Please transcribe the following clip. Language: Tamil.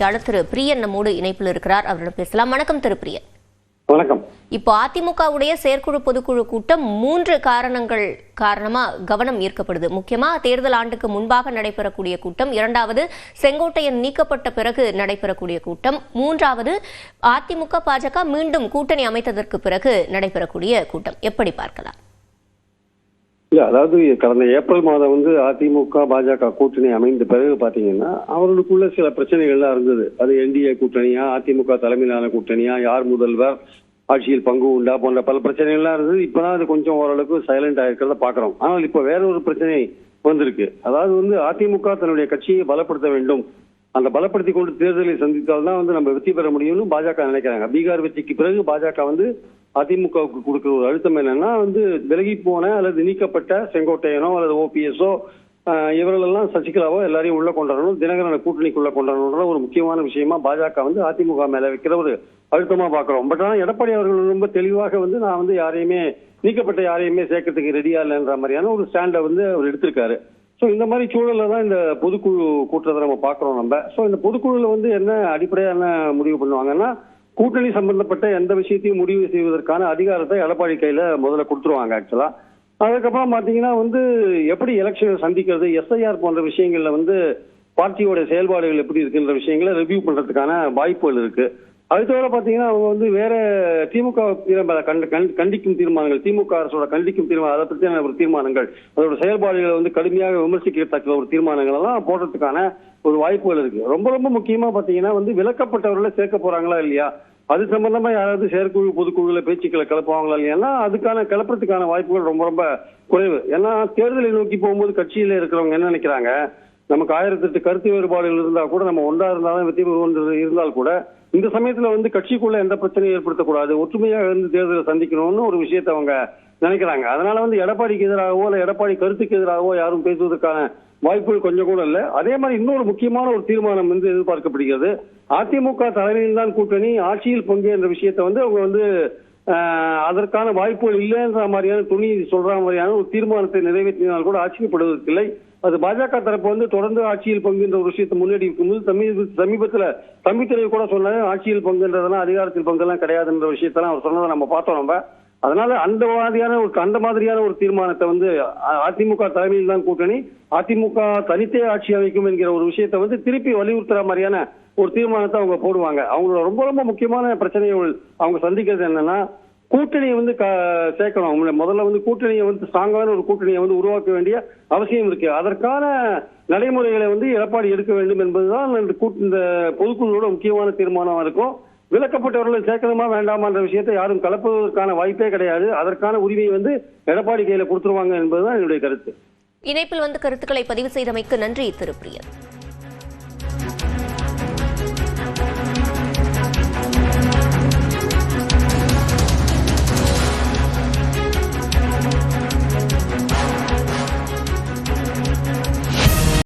பத்திரிகையாளர் திரு பிரியன் நம்மோடு இணைப்பில் இருக்கிறார். அவரிடம் பேசலாம். வணக்கம் திரு பிரியன். வணக்கம். இப்போ அதிமுகவுடைய செயற்குழு பொதுக்குழு கூட்டம் மூன்று காரணங்கள் காரணமா கவனம் ஈர்க்கப்படுது. முக்கியமா தேர்தல் ஆண்டுக்கு முன்பாக நடைபெறக்கூடிய கூட்டம் இரண்டாவது செங்கோட்டையன் நீக்கப்பட்ட பிறகு நடைபெறக்கூடிய கூட்டம் மூன்றாவது அதிமுக பாஜக மீண்டும் கூட்டணி அமைத்ததற்கு பிறகு நடைபெறக்கூடிய கூட்டம். எப்படி பார்க்கலாம்? இல்ல அதாவது கடந்த ஏப்ரல் மாதம் வந்து அதிமுக பாஜக கூட்டணி அமைந்த பிறகு பாத்தீங்கன்னா அவர்களுக்குள்ள சில பிரச்சனைகள்லாம் இருந்தது. அது என்டிஏ கூட்டணியா அதிமுக தலைமையிலான கூட்டணியா யார் முதல்வர் ஆட்சியில் பங்கு உண்டா போன்ற பல பிரச்சனைகள்லாம் இருந்தது. இப்பதான் அது கொஞ்சம் ஓரளவுக்கு சைலண்ட் ஆயிருக்கிறத பாக்குறோம். ஆனால் இப்ப வேற ஒரு பிரச்சனை வந்திருக்கு. அதாவது வந்து அதிமுக தன்னுடைய கட்சியை பலப்படுத்த வேண்டும். அந்த பலப்படுத்தி கொண்டு தேர்தலை சந்தித்தால் தான் வந்து நம்ம வெற்றி பெற முடியும்னு பாஜக நினைக்கிறாங்க. பீகார் வெற்றிக்கு பிறகு பாஜக வந்து அதிமுகவுக்கு கொடுக்குற ஒரு அழுத்தம் என்னன்னா வந்து விலகி போன அல்லது நீக்கப்பட்ட செங்கோட்டையனோ அல்லது ஓபிஎஸ்ஓ இவர்களெல்லாம் சசிகலாவோ எல்லாரையும் உள்ள கொண்டாடணும் தினகரனை கூட்டணிக்குள்ள கொண்டு ஒரு முக்கியமான விஷயமா பாஜக வந்து அதிமுக மேல வைக்கிற ஒரு அழுத்தமா பாக்குறோம். பட் ஆனா எடப்பாடி அவர்கள் ரொம்ப தெளிவாக வந்து நான் வந்து யாரையுமே நீக்கப்பட்ட யாரையுமே சேர்க்கறதுக்கு ரெடியா இல்லைன்ற மாதிரியான ஒரு ஸ்டாண்டை வந்து அவர் எடுத்திருக்காரு. ஸோ இந்த மாதிரி சூழல்ல தான் இந்த பொதுக்குழு கூட்டத்தை நம்ம பார்க்குறோம் நம்ம. ஸோ இந்த பொதுக்குழுல வந்து என்ன அடிப்படையான முடிவு பண்ணுவாங்கன்னா கூட்டணி சம்பந்தப்பட்ட எந்த விஷயத்தையும் முடிவு செய்வதற்கான அதிகாரத்தை எடப்பாடி கையில முதல்ல கொடுத்துருவாங்க ஆக்சுவலா அதுக்கப்புறம் பாத்தீங்கன்னா வந்து எப்படி எலெக்ஷனை சந்திக்கிறது எஸ்ஐஆர் போன்ற விஷயங்கள்ல வந்து பார்ட்டியோட செயல்பாடுகள் எப்படி இருக்குன்ற விஷயங்களை ரிவ்யூ பண்றதுக்கான வாய்ப்புகள் இருக்கு. அது தவிர பாத்தீங்கன்னா அவங்க வந்து வேற திமுக கண்ட- கண்டிக்கும் தீர்மானங்கள் திமுக அரசோட கண்டிக்கும் தீர்மானம் அதை பற்றியான ஒரு தீர்மானங்கள் அதோட செயல்பாடுகளை வந்து கடுமையாக விமர்சிக்கத்தக்க ஒரு தீர்மானங்கள் எல்லாம் போடுறதுக்கான ஒரு வாய்ப்புகள் இருக்கு. ரொம்ப ரொம்ப முக்கியமா பாத்தீங்கன்னா வந்து விலக்கப்பட்டவர்களை சேர்க்க போறாங்களா இல்லையா? அது சம்பந்தமா யாராவது செயற்குழு பொதுக்குழுல பேச்சுக்களை கிளப்புவாங்களா இல்லையா அதுக்கான கிளப்புறதுக்கான வாய்ப்புகள் ரொம்ப ரொம்ப குறைவு. ஏன்னா தேர்தலை நோக்கி போகும்போது கட்சியில இருக்கிறவங்க என்ன நினைக்கிறாங்க? நமக்கு ஆயிரத்தி எட்டு கருத்து வேறுபாடுகள் இருந்தால் கூட நம்ம ஒன்றா இருந்தாலும் வெற்றி இருந்தால் கூட இந்த சமயத்துல வந்து கட்சிக்குள்ள எந்த பிரச்சனையும் ஏற்படுத்தக்கூடாது. ஒற்றுமையாக இருந்து தேர்தலை சந்திக்கணும்னு ஒரு விஷயத்தை அவங்க நினைக்கிறாங்க. அதனால வந்து எடப்பாடிக்கு எதிராகவோ இல்ல எடப்பாடி கருத்துக்கு எதிராகவோ யாரும் பேசுவதற்கான வாய்ப்புகள் கொஞ்சம் கூட இல்ல. அதே மாதிரி இன்னொரு முக்கியமான ஒரு தீர்மானம் வந்து எதிர்பார்க்கப்படுகிறது. அதிமுக தலைமையில் தான் கூட்டணி ஆட்சியில் பங்கு என்ற விஷயத்தை வந்து அவங்க வந்து அதற்கான வாய்ப்புகள் இல்லைன்ற மாதிரியான துணி சொல்ற மாதிரியான ஒரு தீர்மானத்தை நிறைவேற்றினால் கூட ஆச்சரியப்படுவதற்கில்லை அது பாஜக தரப்பு வந்து தொடர்ந்து ஆட்சியில் பங்குன்ற ஒரு விஷயத்தை முன்னாடி இருக்கும்போது சமீப சமீபத்துல தம்பித்துறை கூட சொன்னாங்க ஆட்சியில் பங்குன்றதெல்லாம் அதிகாரத்தில் பங்குலாம் கிடையாதுன்ற விஷயத்தெல்லாம் அவர் சொன்னதை நம்ம பார்த்தோம் நம்ம. அதனால அந்த மாதிரியான ஒரு அந்த மாதிரியான ஒரு தீர்மானத்தை வந்து அதிமுக தலைமையில் தான் கூட்டணி. அதிமுக தனித்தே ஆட்சி அமைக்கும் என்கிற ஒரு விஷயத்தை வந்து திருப்பி வலியுறுத்துற மாதிரியான ஒரு தீர்மானத்தை அவங்க போடுவாங்க. அவங்களோட ரொம்ப ரொம்ப முக்கியமான பிரச்சனைகள் அவங்க சந்திக்கிறது என்னன்னா கூட்டணியை வந்து க- சேர்க்கணும். அவங்க முதல்ல வந்து கூட்டணியை வந்து ஸ்ட்ராங்கான ஒரு கூட்டணியை வந்து உருவாக்க வேண்டிய அவசியம் இருக்கு. அதற்கான நடைமுறைகளை வந்து எடப்பாடி எடுக்க வேண்டும் என்பதுதான் இந்த இந்த பொதுக்குழுவோட முக்கியமான தீர்மானமா இருக்கும். விலக்கப்பட்டவர்களை சேர்க்கணுமா வேண்டாமான்ற விஷயத்தை யாரும் கலப்புவதற்கான வாய்ப்பே கிடையாது. அதற்கான உரிமையை வந்து எடப்பாடி கையில கொடுத்துருவாங்க என்பதுதான் என்னுடைய கருத்து. இணைப்பில் வந்து கருத்துக்களை பதிவு செய்தமைக்கு நன்றி திரு பிரியன்